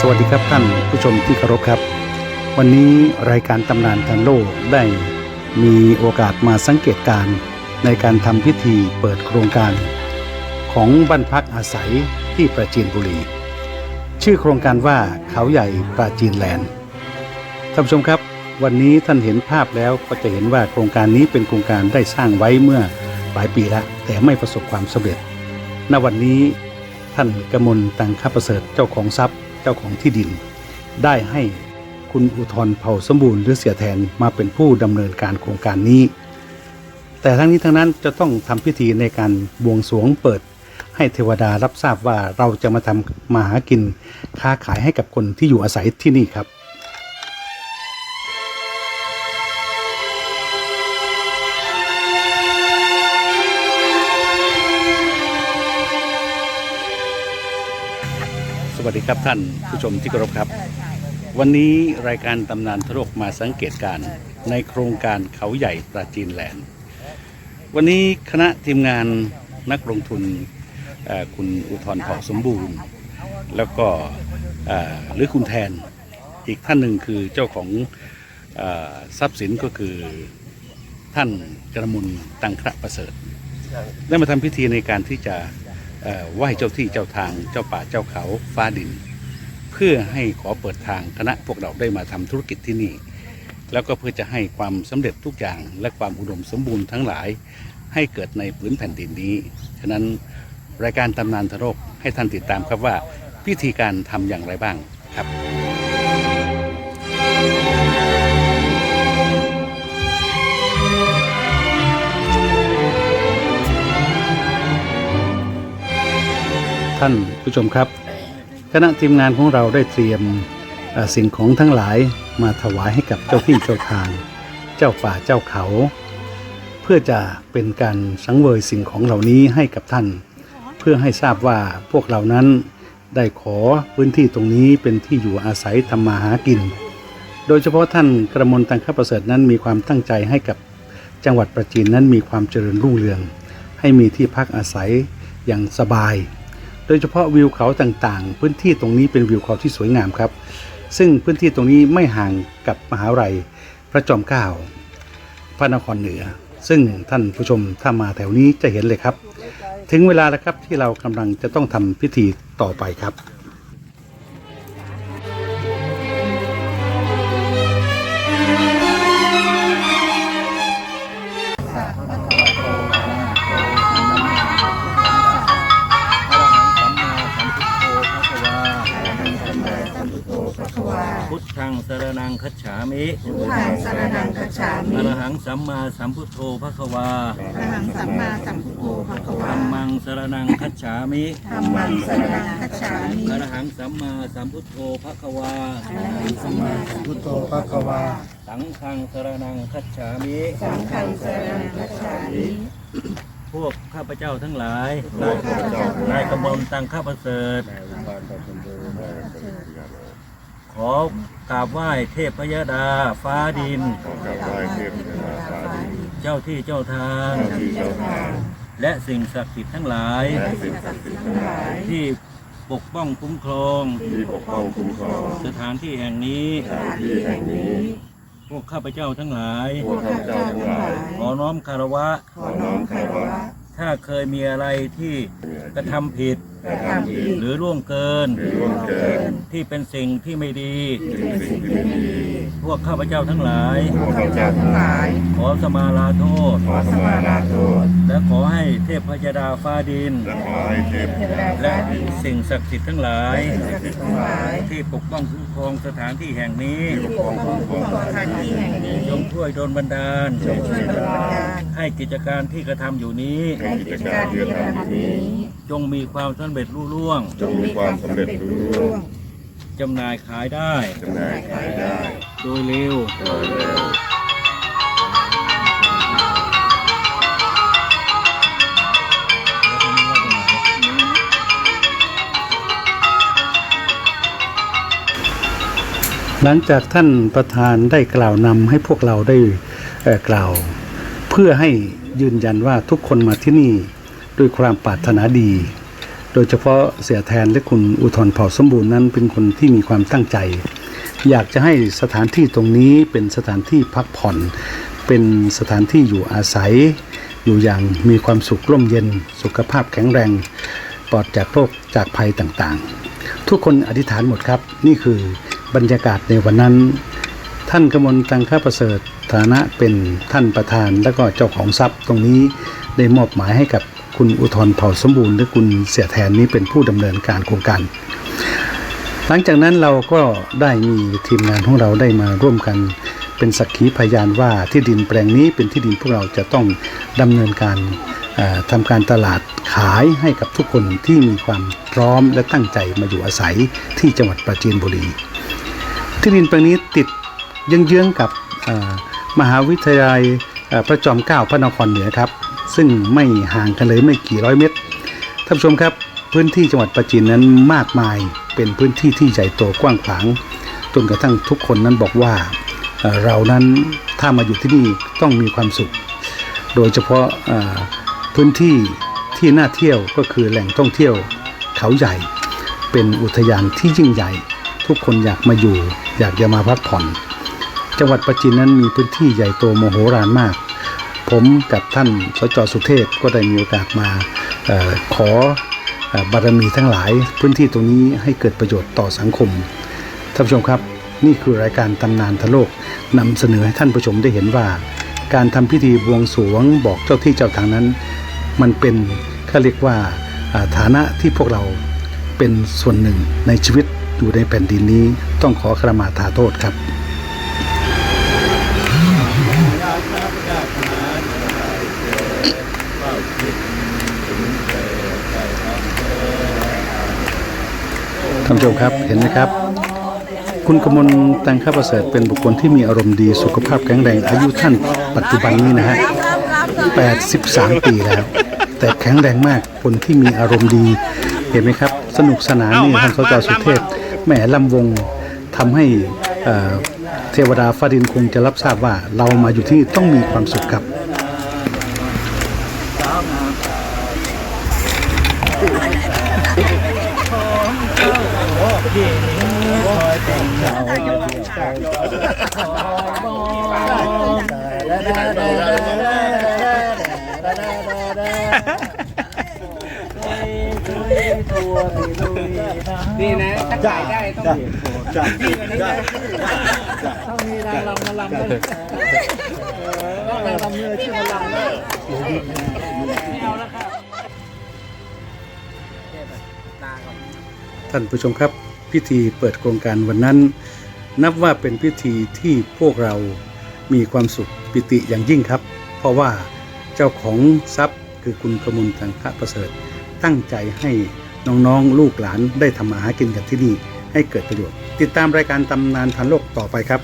สวัสดีครับท่านผู้ชมที่เคารพครับ วันนี้รายการตำนานทันโลกได้มีโอกาสมาสังเกตการในการทำพิธีเปิดโครงการ ของบ้านพักอาศัยที่ปราจีนบุรี ชื่อโครงการว่าเขาใหญ่ปราจีนแลนด์ท่านผู้ชมครับ วันนี้ท่านเห็นภาพแล้วก็จะเห็นว่าโครงการนี้เป็นโครงการได้สร้างไว้เมื่อหลายปีแล้วแต่ไม่ประสบความสำเร็จ ณวันนี้ท่านกมลตังคประเสริฐเจ้าของทรัพย์ จ้าของที่ดิน ได้ให้คุณอุทธรเผ่าสมบูรณ์หรือเสียแทนมาเป็นผู้ดำเนินการโครงการนี้ แต่ทั้งนี้ทั้งนั้นจะต้องทำพิธีในการบวงสรวงเปิด ให้เทวดารับทราบว่าเราจะมาทำมาหากินค้าขายให้กับคนที่อยู่อาศัยที่นี่ครับ วัสดีครับท่านผู้ชมที่เคารพครับ วันนี้รายการตำนานทะโลกมาสังเกตการในโครงการเขาใหญ่ปราจีนแลนด์ วันนี้คณะทีมงานนักลงทุนคุณอุทธรผ่าสมบูรณ์ แล้วก็หรือคุณแทนอีกท่านหนึ่งคือเจ้าของอทรัพย์สินก็คือท่านกระมุลตังคระประเสริฐ ได้มาทำพิธีในการที่จะ ไหว้เจ้าที่เจ้าทางเจ้าป่าเจ้าเขาฟ้าดิน เพื่อให้ขอเปิดทางคณะพวกเราได้มาทำธุรกิจที่นี่ แล้วก็เพื่อจะให้ความสำเร็จทุกอย่างและความอุดมสมบูรณ์ทั้งหลาย ให้เกิดในพื้นแผ่นดินนี้ฉะนั้นรายการตำนานทะโรกให้ท่านติดตามครับว่าพิธีการทำอย่างไรบ้างครับ ท่านผู้ชมครับ คณะทีมงานของเราได้เตรียมสิ่งของทั้งหลายมาถวายให้กับเจ้าที่เจ้าทาง เจ้าป่าเจ้าเขา เพื่อจะเป็นการสังเวยสิ่งของเหล่านี้ให้กับท่าน เพื่อให้ทราบว่าพวกเรานั้นได้ขอพื้นที่ตรงนี้เป็นที่อยู่อาศัยทำมาหากิน โดยเฉพาะท่านกระมวลตังคประเสริฐนั้นมีความตั้งใจให้กับจังหวัดประจีนนั้นมีความเจริญรุ่งเรือง ให้มีที่พักอาศัยอย่างสบาย โดยเฉพาะวิวเขาต่างๆ พื้นที่ตรงนี้เป็นวิวเขาที่สวยงามครับ ซึ่งพื้นที่ตรงนี้ไม่ห่างกับมหาวิทยาลัยพระจอมเกล้าพระนครเหนือ ซึ่งท่านผู้ชมถ้ามาแถวนี้จะเห็นเลยครับ ถึงเวลาแล้วครับที่เรากำลังจะต้องทำพิธีต่อไปครับ พุทธังสรนังคัจฉามิพุทธังสรนังคัจฉามิอรหังสัมมาสัมพุทโธภควาอรหังสัมมาสัมพุทโธภะคะวาธัมมังสรนังคัจฉามิธัมมังสรนังคัจฉามิอรหังสัมมาสัมพุทโธภควาอรหังสัมมาสัมพุทโธภะคะวา สังฆังสรนังคัจฉามิสังฆังสรนังคัจฉามิพวกข้าพเจ้าทั้งหลายนายกำมลตังข้าประเสริฐ ขอกราบไหว้เทพพยดาฟ้าดินเจ้าที่เจ้าทางและสิ่งศักดิ์สิทธิ์ทั้งหลาย ที่ปกป้องคุ้มครอง ที่ปกป้องคุ้มครองสถานที่แห่งนี้ สถานที่แห่งนี้พวกข้าพเจ้าทั้งหลาย พวกข้าพเจ้าทั้งหลาย ขอน้อมคารวะ ขอน้อมคารวะ ถ้าเคยมีอะไรที่กระทำผิด กระทำผิดหรือล่วงเกิน หรือร่วมเกินที่เป็นสิ่งที่ไม่ดีถึงสิ่งที่ไม่ดีพวกข้าพเจ้าทั้งหลาย พวกข้าพเจ้าทั้งหลาย ขอสมาลาโทษ ขอสมาลาโทษ และขอให้เทพพยดาฟ้าดิน และขอให้เทพและสิ่งศักดิ์สิทธิ์ทั้งหลายทั้งหลายที่ปกป้องคุ้มครองสถานที่แห่งนี้ปกป้องคุ้มครองสถานที่แห่งนี้จงช่วยโดนบันดาลช่วยดลบันดาลให้กิจการที่กระทำอยู่นี้ให้กิจการที่ทำนี้ จงมีความสำเร็จรุ่ร่วงจงมีความสำเร็จรุ่งเรืองจำหน่ายขายได้ จำหน่ายขายได้โดยเร็ว โดยเร็วหลังจากท่านประธานได้กล่าวนำให้พวกเราได้เอ่อกล่าว เพื่อให้ยืนยันว่าทุกคนมาที่นี่ด้วยความปรารถนาดี โดยเฉพาะเสียแทนและคุณอุทธรเผ่าสมบูรณ์นั้นเป็นคนที่มีความตั้งใจ อยากจะให้สถานที่ตรงนี้เป็นสถานที่พักผ่อน เป็นสถานที่อยู่อาศัย อยู่อย่างมีความสุขร่มเย็น สุขภาพแข็งแรง ปลอดจากโรคจากภัยต่างๆ ทุกคนอธิษฐานหมดครับ นี่คือบรรยากาศในวันนั้น ท่านกมลตังค่าประเสริฐฐานะเป็นท่านประธานและก็เจ้าของทรัพย์ตรงนี้ได้มอบหมายให้กับ คุณอุทธรเผ่าสมบูรณ์หรือคุณเสียแทนนี้เป็นผู้ดำเนินการโครงการ หลังจากนั้นเราก็ได้มีทีมงานของเราได้มาร่วมกันเป็นสักขีพยานว่าที่ดินแปลงนี้เป็นที่ดินพวกเราจะต้องดำเนินการเอ่อทำการตลาดขายให้กับทุกคนที่มีความพร้อมและตั้งใจมาอยู่อาศัยที่จังหวัดปราจีนบุรี ที่ดินแปลงนี้ติดเยื้องๆกับมหาวิทยาลัยพระจอมเกล้าพระนครเหนือครับ ซึ่งไม่ห่างกันเลยไม่กี่ร้อยเมตรท่านผู้ชมครับ พื้นที่จังหวัดปราจีนนั้นมากมายเป็นพื้นที่ที่ใหญ่โตกว้างขวางจนกระทั่งทุกคนนั้นบอกว่าเรานั้นถ้ามาอยู่ที่นี่ต้องมีความสุข โดยเฉพาะพื้นที่ที่น่าเที่ยวก็คือแหล่งท่องเที่ยวเขาใหญ่ เป็นอุทยานที่ยิ่งใหญ่ ทุกคนอยากมาอยู่ อยากจะมาพักผ่อน จังหวัดปราจีนนั้นมีพื้นที่ใหญ่โตโมโหรานมาก ผมกับท่านสจสุเทพก็ได้มีโอกาสมาออขออบารมีทั้งหลาย พื้นที่ตรงนี้ให้เกิดประโยชน์ต่อสังคมท่านผู้ชมครับ นี่คือรายการตำนานทะโลกนำเสนอให้ท่านผู้ชมได้เห็นว่า การทำพิธีบวงสรวงบอกเจ้าที่เจ้าทางนั้น มันเป็นเขาเรียกว่าอ่าฐานะที่พวกเราเป็นส่วนหนึ่งในชีวิตอยู่ในแผ่นดินนี้ต้องขอขมาทาโทษครับ ท่านผู้ชมครับเห็นไหมครับ คุณกมลตังค่าประเสริฐเป็นบุคคลที่มีอารมณ์ดีสุขภาพแข็งแรงอายุท่านปัจจุบันนี้นะฮะ83 ปีแล้ว แต่แข็งแรงมากคนที่มีอารมณ์ดี เห็นไหมครับ สนุกสนานนี่ท่านสจสุเทพแหมลำวงทำให้เอ่อเทวดาฟ้าดินคงจะรับทราบว่าเรามาอยู่ที่นี่ต้องมีความสุขครับ นี่นะถ้าขายได้ต้องมีต้องมีนางรำมาลำด้วยต้องนางรำมือชื่อมาลำด้วยไม่เอาแล้วครับท่านผู้ชมครับ พิธีเปิดโครงการวันนั้น นับว่าเป็นพิธีที่พวกเรามีความสุขปิติอย่างยิ่งครับ เพราะว่าเจ้าของทรัพย์คือคุณกมลตังคะประเสริฐ ตั้งใจให้น้องๆ ลูกหลานได้ทำมาหากินกันที่นี่ให้เกิดประโยชน์ ติดตามรายการตำนานทันโลกต่อไปครับ